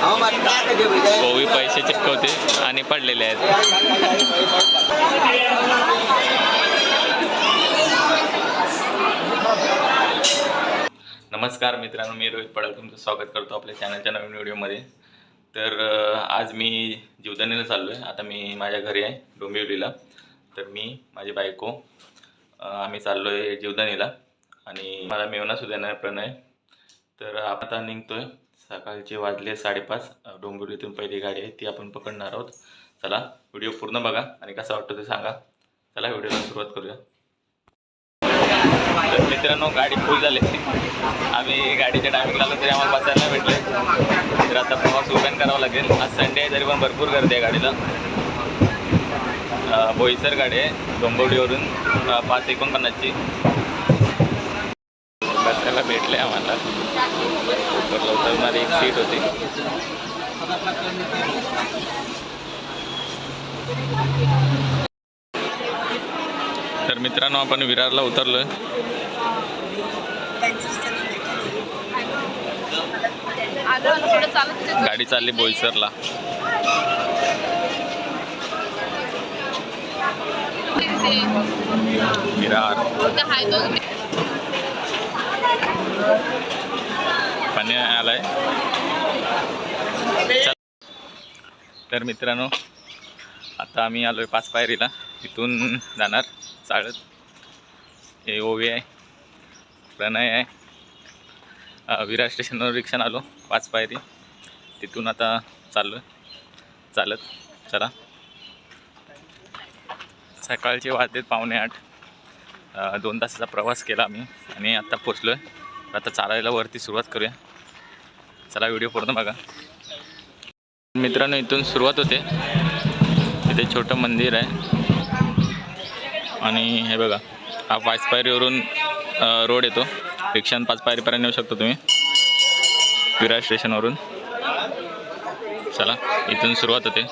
गोवी पैसे चिपकवते आणि पडलेले आहेत. नमस्कार मित्रांनो मी रोहित पडाल तुमचं स्वागत करतो आपल्या चॅनलच्या नवीन व्हिडिओमध्ये. तर आज मी जीवदानीला चाललो आहे आता मी माझ्या घरी आहे डोंबिवलीला. तर मी माझी बायको आम्ही चाललो आहे जीवदानीला आणि मला मेवनासुद्धा नाही प्रणय. तर आपण आता निघतो आहे सकाळचे वाजले साडेपाच. डोंबिवलीतून पहिली गाडी आहे ती आपण पकडणार आहोत. चला व्हिडिओ पूर्ण बघा आणि कसा वाटतो ते सांगा. चला व्हिडिओला सुरुवात करूया. तर मित्रांनो गाडी फुल झाली. आम्ही गाडीच्या टायमिंगला आलो तरी आम्हाला बसायला भेटले. तर आता प्रवास उभ्यान करावा लागेल. आज संडे आहे तरी पण भरपूर गर्दी आहे गाडीला. बोईसर गाडी आहे डोंबिवलीवरून पाच एकोणपन्नासची. बसायला भेटले आम्हाला. लवकर माझी एक सीट होती. तर मित्रांनो आपण विरारला उतरलोय. गाडी चालली बोईसरला. विरार. पाणी आलाय आहे तर मित्रांनो आता आम्ही आलो आहे पाच पायरीला. इथून जाणार चालत हे ओवी आहे प्रणय आहे. अ, विरार स्टेशनवर रिक्षा आलो पाच पायरी. तिथून आता चाललो चालत चला. सकाळचे वाजलेत पावणे आठ. दोन तासाचा प्रवास केला आम्ही आणि आत्ता पोचलो आहे आता चालायला वरती सुरुवात करूया. चला व्हिडिओ पूर्ण बघा. मित्रांनो इथून सुरुवात होते. इथे छोटं मंदिर आहे. आणि हे बघा हा पाच पायरीवरून रोड येतो. रिक्षान पाच पायरीपर्यंत येऊ शकतो तुम्ही. विरार स्टेशनवरून. चला इथून सुरुवात होते.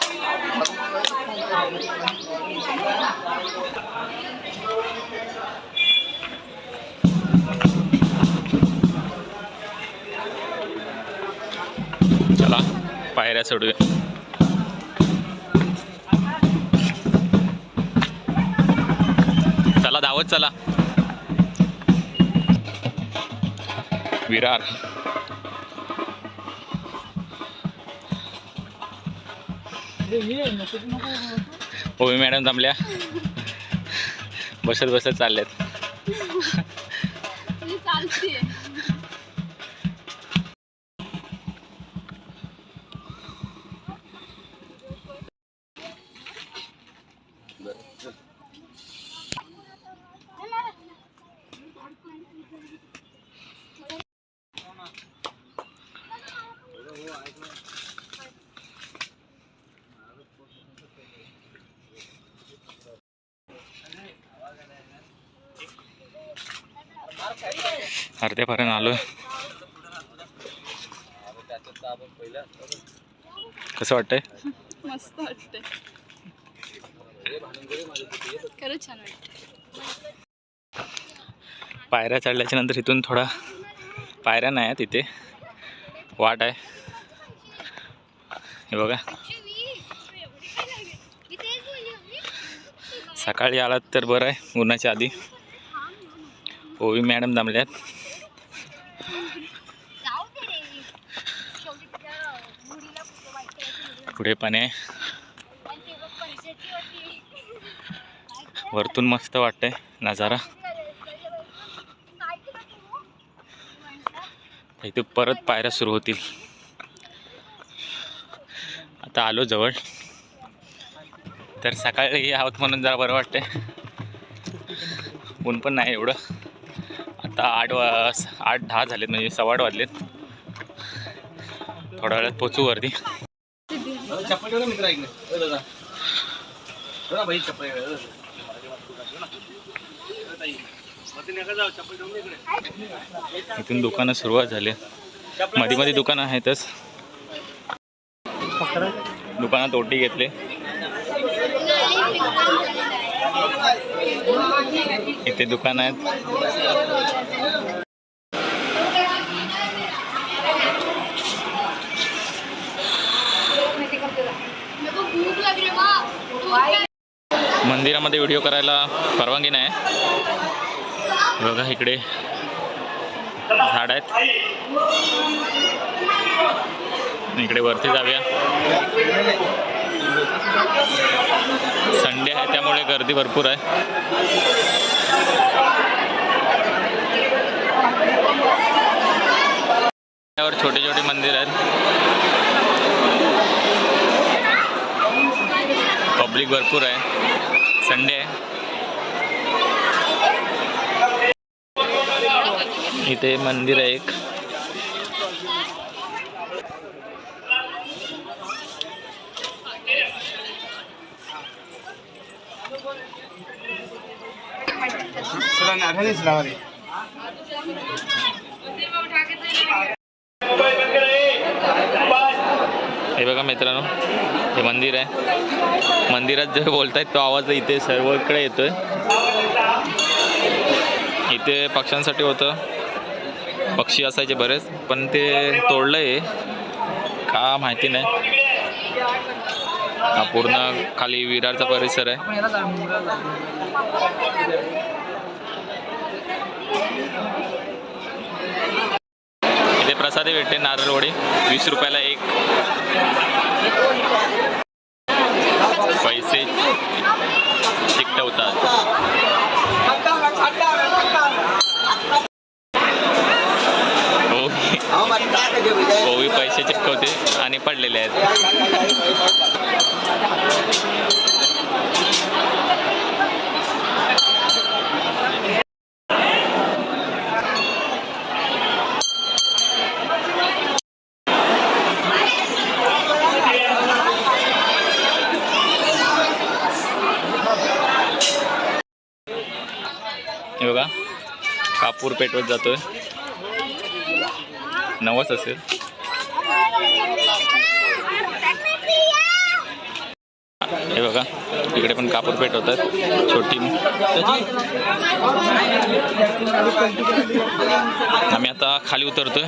पायऱ्या चढूया. चला धावत चला. विरार. ओवी मॅडम थांबल्या. बसत बसत चालल्यात. अर्ध्यापर्यंत आलोय. कसं वाटतंय? मस्त वाटतंय. खरंच छान वाटतं पायऱ्या चढल्याच्या नंतर इथून थोडा पायऱ्या नाही आहेत तिथे वाट आहे. हे बघा. सकाळी आलात तर बरं आहे उन्हाच्या आधी. ओवी मॅडम दमल्यात पुढे पण आहे वरतून मस्त वाटतंय नजारा. इथे परत पायऱ्या सुरू होतील. आता आलो जवळ. तर सकाळी आहोत म्हणून जरा बरं वाटतंय. ऊन पण नाही एवढं. आता आठ वा आठ दहा झालेत म्हणजे सव्वा आठ वाजलेत. थोड्या वेळात पोचू वरती. चप्पल ठेव ना मित्र ऐकलं दादा. हो ना भाई चप्पल इथून दुकानं सुरुवात झाली. मध्ये मध्ये दुकानं आहेतच. दुकानात ओटी घेतले. इथे दुकान आहेत. मंदिरामध्ये व्हिडिओ करायला परवानगी नाही. बघा इकडे. झाड आहेत. इकडे वरती जाऊया. संडे आहे त्यामुळे गर्दी भरपूर आहे. त्यावर छोटे छोटे मंदिर आहेत. पब्लिक भरपूर आहे. संडे आहे. इथे मंदिर आहे एक. हे बघा मित्रांनो. हे मंदिर आहे. मंदिरात जे बोलतायत तो आवाज इथे सर्वकडे येतोय. इथे पक्ष्यांसाठी होतं. पक्षी असायचे बरेच पण ते तोडलं आहे का माहिती नाही. हा पूर्ण खाली विरारचा परिसर आहे. इथे भेटते भेटते नारळवडी. वीस रुपयाला एक. पैसे चिकटवतात ओवी ओवी पैसे चिपकवते आणि पडलेले आहेत हे बघा कापूर पेटवत जातोय. नवस असेल. हे बघा इकडे पण कापूर पेटवतात छोटी आम्ही आता खाली उतरतोय.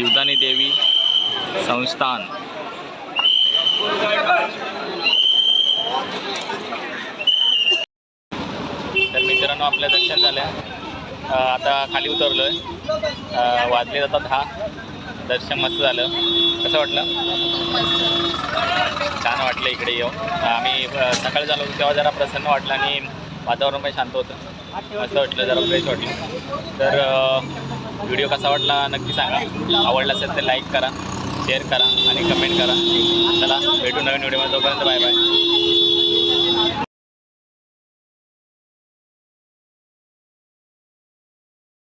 जीवदानी देवी संस्थान. तर मित्रांनो आपल्या दर्शन झालं. आता खाली उतरलो आहे वाजले जातात हा दर्शन मस्त झालं. कसं वाटलं? छान वाटलं इकडे येऊन. आम्ही सकाळी झालो होतो तेव्हा जरा प्रसन्न वाटलं आणि वातावरण पण शांत होतं. असं वाटलं जरा फ्रेश वाटलं. तर व्हिडिओ कसा वाटला नक्की सांगा. आवडला असेल तर लाईक करा शेअर करा आणि कमेंट करा. चला भेटू नवीन व्हिडिओमध्ये तोपर्यंत बाय बाय